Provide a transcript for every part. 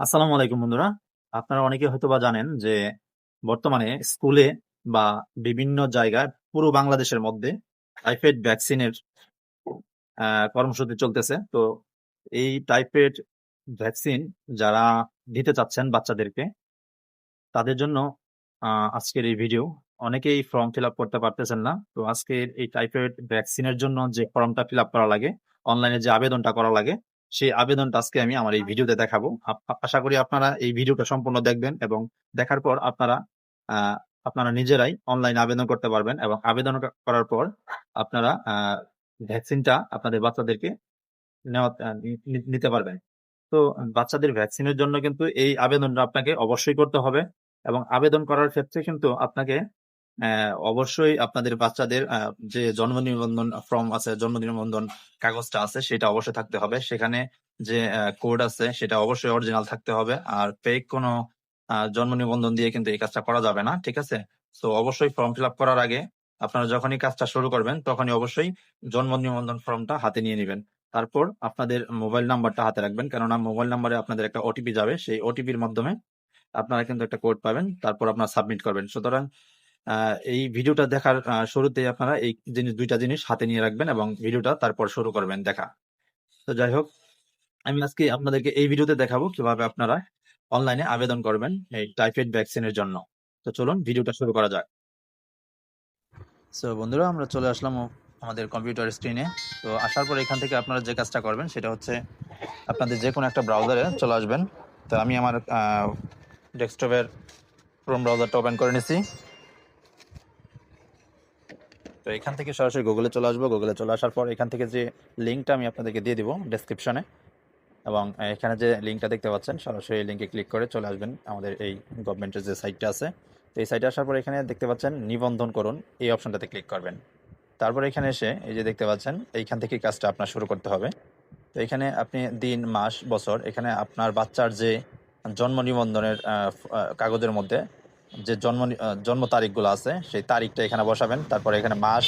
আসসালামু আলাইকুম বন্ধুরা। আপনারা অনেকে হয়তো বা জানেন যে বর্তমানে স্কুলে বা বিভিন্ন জায়গায় পুরো বাংলাদেশের মধ্যে টাইফয়েড ভ্যাকসিনের কর্মসূচি চলতেছে। তো এই টাইফয়েড ভ্যাকসিন যারা দিতে চাচ্ছেন বাচ্চাদেরকে তাদের জন্য আজকের এই ভিডিও। অনেকেই ফর্ম ফিল আপ করতে পারতেছেন না। তো আজকের এই টাইফয়েড ভ্যাকসিনের জন্য যে ফর্মটা ফিল আপ করা লাগে, অনলাইনে যে আবেদনটা করা লাগে, সেই আবেদনটা আজকে আমি আমার এই ভিডিওতে দেখাবো। আশা করি আপনারা এই ভিডিওটা সম্পূর্ণ দেখবেন এবং দেখার পর আপনারা আপনারা নিজেরাই অনলাইন আবেদন করতে পারবেন এবং আবেদন করার পর আপনারা ভ্যাকসিনটা আপনাদের বাচ্চাদেরকে নেওয়া নিতে পারবেন। তো বাচ্চাদের ভ্যাকসিনের জন্য কিন্তু এই আবেদনটা আপনাকে অবশ্যই করতে হবে এবং আবেদন করার ক্ষেত্রে কিন্তু আপনাকে অবশ্যই আপনাদের বাচ্চাদের যে জন্ম নিবন্ধন ফর্ম আছে, জন্ম নিবন্ধন কাগজটা আছে সেটা অবশ্যই থাকতে হবে। সেখানে যে কোড আছে সেটা অবশ্যই অরিজিনাল থাকতে হবে। আর ফেক কোনো জন্ম নিবন্ধন দিয়ে কিন্তু এই কাজটা করা যাবে না। ঠিক আছে? তো অবশ্যই ফর্ম ফিল আপ করার আগে আপনারা যখনই কাজটা শুরু করবেন তখনই অবশ্যই জন্ম নিবন্ধন ফর্মটা হাতে নিয়ে নিবেন। তারপর আপনাদের মোবাইল নাম্বারটা হাতে রাখবেন। কেননা মোবাইল নাম্বারে আপনাদের একটা ওটিপি যাবে। সেই ওটিপির মাধ্যমে আপনারা কিন্তু একটা কোড পাবেন। তারপর আপনারা সাবমিট করবেন। সুতরাং এই ভিডিওটা দেখার আ শুরুতেই আপনারা এই জিনিস দুইটা জিনিস হাতে নিয়ে রাখবেন এবং ভিডিওটা তারপর শুরু করবেন দেখা। তো যাই হোক, আমি আজকে আপনাদেরকে এই ভিডিওতে দেখাবো কীভাবে আপনারা অনলাইনে আবেদন করবেন এই টাইফয়েড ভ্যাকসিনের জন্য। তো চলুন ভিডিওটা শুরু করা যাক। সো বন্ধুরা আমরা চলে আসলাম আমাদের কম্পিউটার স্ক্রিনে। তো আসার পর এখান থেকে আপনারা যে কাজটা করবেন সেটা হচ্ছে আপনাদের যেকোনো একটা ব্রাউজারে চলে আসবেন। তো আমি আমার ডেস্কটপের ক্রোম ব্রাউজারটা ওপেন করে নিছি। তো এখান থেকে সরাসরি গুগলে চলে আসব। গুগলে চলে আসার পর এখান থেকে যে লিঙ্কটা আমি আপনাদেরকে দিয়ে দিব ডেসক্রিপশনে এবং এখানে যে লিঙ্কটা দেখতে পাচ্ছেন সরাসরি এই লিঙ্কে ক্লিক করে চলে আসবেন আমাদের এই গভর্নমেন্টের যে সাইটটা আছে। তো এই সাইটে আসার পর এখানে দেখতে পাচ্ছেন নিবন্ধন করুন এই অপশনটাতে ক্লিক করবেন। তারপর এখানে এসে এই যে দেখতে পাচ্ছেন এইখান থেকেই কাজটা আপনার শুরু করতে হবে। তো এখানে আপনি দিন, মাস, বছর এখানে আপনার বাচ্চার যে জন্ম নিবন্ধনের কাগজের মধ্যে যে জন্ম জন্ম তারিখগুলো আছে সেই তারিখটা এখানে বসাবেন। তারপরে এখানে মাস,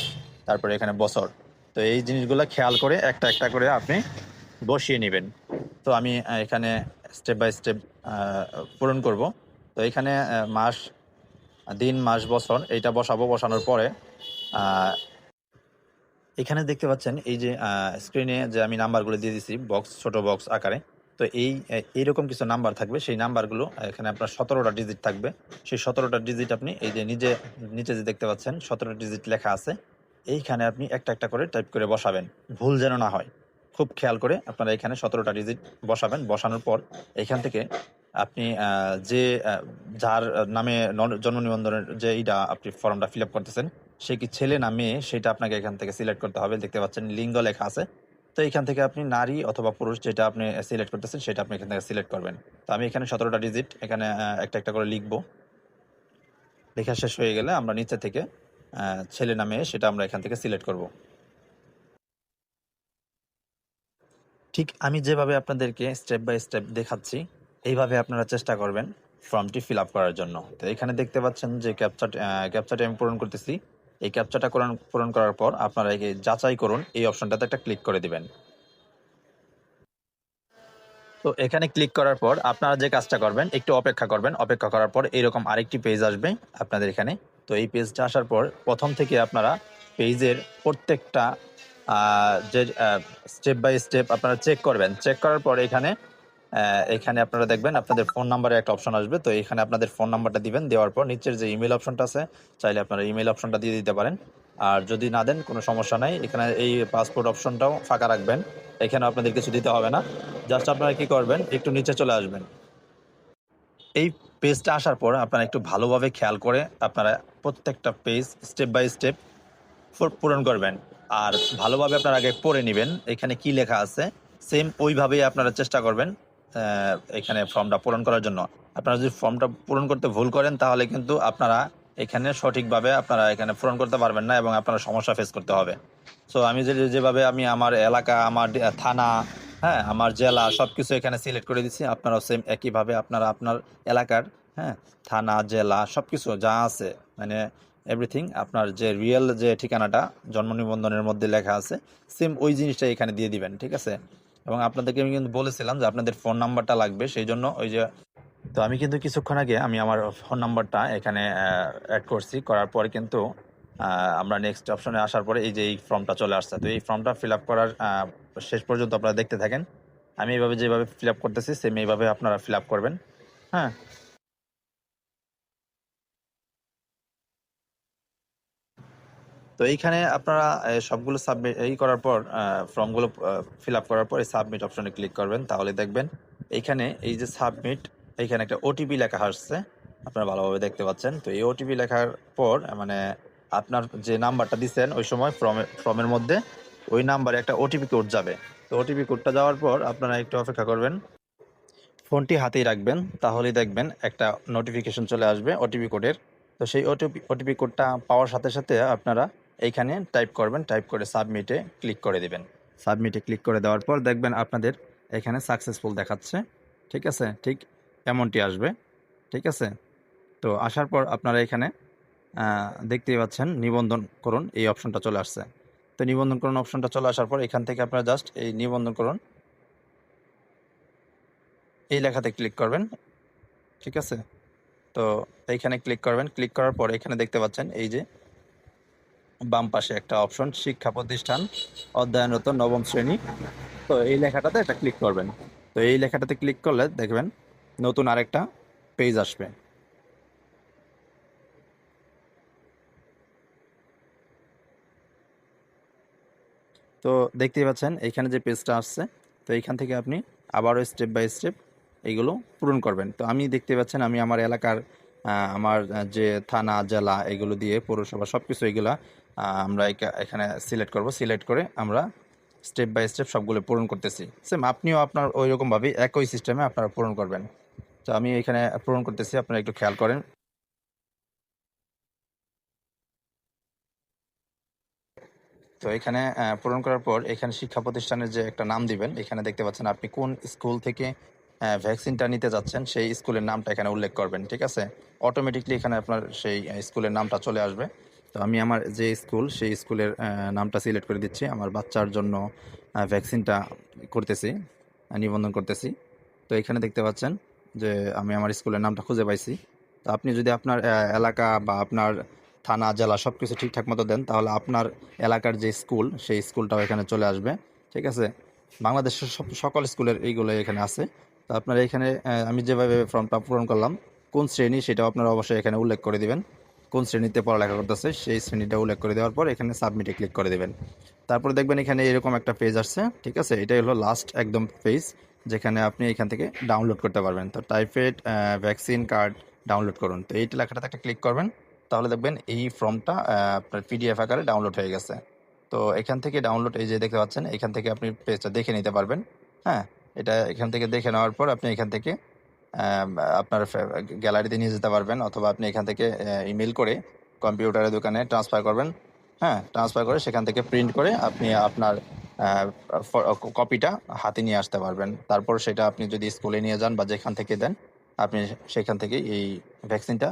তারপরে এখানে বছর। তো এই জিনিসগুলো খেয়াল করে একটা, একটা করে আপনি বসিয়ে নেবেন তো আমি এখানে স্টেপ বাই স্টেপ পূরণ করব। তো এখানে মাস, দিন, মাস, বছর এইটা বসাবো। বসানোর পরে এখানে দেখতে পাচ্ছেন এই যে স্ক্রিনে যে আমি নাম্বারগুলো দিয়ে দিছি বক্স, ছোট বক্স আকারে। তো এই এইরকম কিছু নাম্বার থাকবে। সেই নাম্বারগুলো এখানে আপনার সতেরোটা ডিজিট থাকবে। সেই সতেরোটা ডিজিট আপনি এই যে নিজে নিচে যে দেখতে পাচ্ছেন ১৭ ডিজিট লেখা আছে। এইখানে আপনি একটা, একটা করে টাইপ করে বসাবেন। ভুল যেন না হয়। খুব খেয়াল করে আপনারা এখানে সতেরোটা ডিজিট বসাবেন। বসানোর পর এখান থেকে আপনি যে যার নামে জন্ম নিবন্ধনের যে এইটা আপনি ফর্মটা ফিল আপ করতেছেন, সে কি ছেলে না মেয়ে সেটা আপনাকে এখান থেকে সিলেক্ট করতে হবে। দেখতে পাচ্ছেন লিঙ্গ লেখা আছে। তো এইখান থেকে আপনি নারী অথবা পুরুষ যেটা আপনি সিলেক্ট করতেছেন সেটা আপনি এখান থেকে সিলেক্ট করবেন। তো আমি এখানে সতেরোটা ডিজিট এখানে একটা, একটা করে লিখব। লেখা শেষ হয়ে গেলে আমরা নিচে থেকে ছেলে না মেয়ে সেটা আমরা এখান থেকে সিলেক্ট করব। ঠিক আমি যেভাবে আপনাদেরকে স্টেপ বাই স্টেপ দেখাচ্ছি, এইভাবে আপনারা চেষ্টা করবেন ফর্মটি ফিল আপ করার জন্য। তো এখানে দেখতে পাচ্ছেন যে ক্যাপচার ক্যাপচারটি আমি পূরণ করতেছি। এই ক্যাপচাটা করন পূরণ করার পর আপনারা যাচাই করুন, এই অপশনটাতে একটা ক্লিক করে দিবেন। তো এখানে ক্লিক করার পর আপনারা যে কাজটা করবেন, একটু অপেক্ষা করবেন। অপেক্ষা করার পর এরকম আরেকটি পেজ আসবে আপনাদের এখানে। তো এই পেজটা আসার পর প্রথম থেকে আপনারা পেজের প্রত্যেকটা যে স্টেপ বাই স্টেপ আপনারা চেক করবেন। চেক করার পর এখানে এখানে আপনারা দেখবেন আপনাদের ফোন নাম্বারের একটা অপশন আসবে। তো এখানে আপনাদের ফোন নাম্বারটা দিবেন। দেওয়ার পর নিচের যে ইমেল অপশনটা আছে, চাইলে আপনারা ইমেল অপশনটা দিয়ে দিতে পারেন। আর যদি না দেন, কোনো সমস্যা নাই। এখানে এই পাসপোর্ট অপশনটাও ফাঁকা রাখবেন। এখানেও আপনাদের কিছু দিতে হবে না। জাস্ট আপনারা কি করবেন, একটু নিচে চলে আসবেন। এই পেজটা আসার পর আপনারা একটু ভালোভাবে খেয়াল করে আপনারা প্রত্যেকটা পেজ স্টেপ বাই স্টেপ পূরণ করবেন। আর ভালোভাবে আপনারা আগে পড়ে নেবেন এখানে কি লেখা আছে সেম ওইভাবেই আপনারা চেষ্টা করবেন এখানে ফর্মটা পূরণ করার জন্য। আপনারা যদি ফর্মটা পূরণ করতে ভুল করেন তাহলে কিন্তু আপনারা এখানে সঠিকভাবে আপনারা এখানে পূরণ করতে পারবেন না এবং আপনারা সমস্যা ফেস করতে হবে। সো আমি যেভাবে আমি আমার এলাকা, আমার থানা, হ্যাঁ? আমার জেলা সব কিছু এখানে সিলেক্ট করে দিচ্ছি। আপনারাও সেম একইভাবে আপনারা আপনার এলাকার, হ্যাঁ? থানা, জেলা সব কিছু যা আছে মানে এভরিথিং আপনার যে রিয়েল যে ঠিকানাটা জন্ম নিবন্ধনের মধ্যে লেখা আছে সেম ওই জিনিসটাই এখানে দিয়ে দিবেন। ঠিক আছে? এবং আপনাদেরকে আমি কিন্তু বলেছিলাম যে আপনাদের ফোন নাম্বারটা লাগবে, সেই জন্য ওই যে তো আমি কিন্তু কিছুক্ষণ আগে আমি আমার ফোন নাম্বারটা এখানে অ্যাড করছি। করার পর কিন্তু আমরা নেক্সট অপশনে আসার পরে এই যে এই ফর্মটা চলে আসছে। তো এই ফর্মটা ফিল আপ করার শেষ পর্যন্ত আপনারা দেখতে থাকেন। আমি এইভাবে যেভাবে ফিল আপ করতেছি সেম এইভাবে আপনারা ফিল আপ করবেন। হ্যাঁ? তো এইখানে আপনারা সবগুলো সাবমিট এই করার পর ফর্মগুলো ফিল আপ করার পর এই সাবমিট অপশনে ক্লিক করবেন, তাহলে দেখবেন এইখানে এই যে সাবমিট এইখানে একটা ওটিপি লেখা আসছে, আপনারা ভালোভাবে দেখতে পাচ্ছেন। তো এই ওটিপি লেখার পর মানে আপনার যে নাম্বারটা দিচ্ছেন ওই সময় ফর্মে ফর্মের মধ্যে ওই নাম্বারে একটা ওটিপি কোড যাবে। তো ওটিপি কোডটা যাওয়ার পর আপনারা একটু অপেক্ষা করবেন। ফোনটি হাতেই রাখবেন, তাহলেই দেখবেন একটা নোটিফিকেশন চলে আসবে ওটিপি কোডের তো সেই ওটিপি ওটিপি কোডটা পাওয়ার সাথে সাথে আপনারা এইখানে টাইপ করবেন টাইপ করে সাবমিটে ক্লিক করে দিবেন। সাবমিটে ক্লিক করে দেওয়ার পর দেখবেন আপনাদের এখানে সাকসেসফুল দেখাচ্ছে। ঠিক আছে? ঠিক এমনটি আসবে। ঠিক আছে? তো আসার পর আপনারা এখানে দেখতেই পাচ্ছেন নিবন্ধন করুন, এই অপশনটা চলে আসছে। তো নিবন্ধন করুন অপশনটা চলে আসার পর এখান থেকে আপনারা জাস্ট এই নিবন্ধন করুন। এই লেখাতে ক্লিক করবেন। ঠিক আছে? তো এইখানে ক্লিক করবেন। ক্লিক করার পর এখানে দেখতে পাচ্ছেন এই যে বাম পাশে একটা অপশন শিক্ষা প্রতিষ্ঠান, অধ্যয়নরত নবম শ্রেণি। তো এই লেখাটাতে একটা ক্লিক করবেন। তো এই লেখাটাতে ক্লিক করলে দেখবেন নতুন আরেকটা পেজ আসবে। তো দেখতেই পাচ্ছেন, এইখানে যে পেজটা আসছে, তো এইখান থেকে আপনি আবারও স্টেপ বাই স্টেপ এইগুলো পূরণ করবেন। তো আমি দেখতে পাচ্ছেন, আমি আমার এলাকার আমার যে থানা, জেলা, এগুলো দিয়ে পৌরসভা সব কিছু এগুলা আমরা এখানে সিলেক্ট করব। সিলেক্ট করে আমরা স্টেপ বাই স্টেপ সবগুলো পূরণ করতেছি। সেম আপনিও আপনার ওই রকমভাবেই একই সিস্টেমে আপনারা পূরণ করবেন। তো আমি এখানে পূরণ করতেছি, আপনারা একটু খেয়াল করেন। তো এখানে পূরণ করার পর এখানে শিক্ষা প্রতিষ্ঠানের যে একটা নাম দিবেন, এখানে দেখতে পাচ্ছেন আপনি কোন স্কুল থেকে ভ্যাকসিনটা নিতে যাচ্ছেন, সেই স্কুলের নামটা এখানে উল্লেখ করবেন, ঠিক আছে? অটোমেটিকলি এখানে আপনার সেই স্কুলের নামটা চলে আসবে। তো আমি আমার যে স্কুল, সেই স্কুলের নামটা সিলেক্ট করে দিচ্ছি। আমার বাচ্চার জন্য ভ্যাকসিনটা করতেছি নিবন্ধন করতেছি। তো এখানে দেখতে পাচ্ছেন যে আমি আমার স্কুলের নামটা খুঁজে পাইছি। তো আপনি যদি আপনার এলাকা বা আপনার থানা, জেলা সব কিছু ঠিকঠাক মতো দেন, তাহলে আপনার এলাকার যে স্কুল, সেই স্কুলটাও এখানে চলে আসবে। ঠিক আছে? বাংলাদেশের সব, সকল স্কুলের এইগুলো এখানে আছে। তো আপনারা এখানে আমি যেভাবে ফর্মটা পূরণ করলাম, কোন শ্রেণি, সেটাও আপনারা অবশ্যই এখানে উল্লেখ করে দিবেন। কোন শ্রেণীতে পড়ালেখা করতেছে, সেই শ্রেণীটা উল্লেখ করে দেওয়ার পর এখানে সাবমিটে ক্লিক করে দেবেন। তারপর দেখবেন এখানে এরকম একটা পেজ আসছে, ঠিক আছে? এটাই হলো লাস্ট একদম পেজ যেখানে আপনি এখান থেকে ডাউনলোড করতে পারবেন। তো টাইফয়েড ভ্যাকসিন কার্ড ডাউনলোড করুন। তো এই লেখাটাতে একটা ক্লিক করবেন, তাহলে দেখবেন এই ফর্মটা আপনার পিডিএফ আকারে ডাউনলোড হয়ে গেছে। তো এখান থেকে ডাউনলোড এই যে দেখতে পাচ্ছেন, এখান থেকে আপনি পেজটা দেখে নিতে পারবেন হ্যাঁ? এটা এখান থেকে দেখে নেওয়ার পর আপনি এখান থেকে আপনার গ্যালারিতে নিয়ে যেতে পারবেন অথবা আপনি এখান থেকে ইমেল করে কম্পিউটারের দোকানে ট্রান্সফার করবেন। হ্যাঁ ট্রান্সফার করে সেখান থেকে প্রিন্ট করে আপনি আপনার কপিটা হাতে নিয়ে আসতে পারবেন। তারপর সেটা আপনি যদি স্কুলে নিয়ে যান বা যেখান থেকে দেন, আপনি সেখান থেকে এই ভ্যাকসিনটা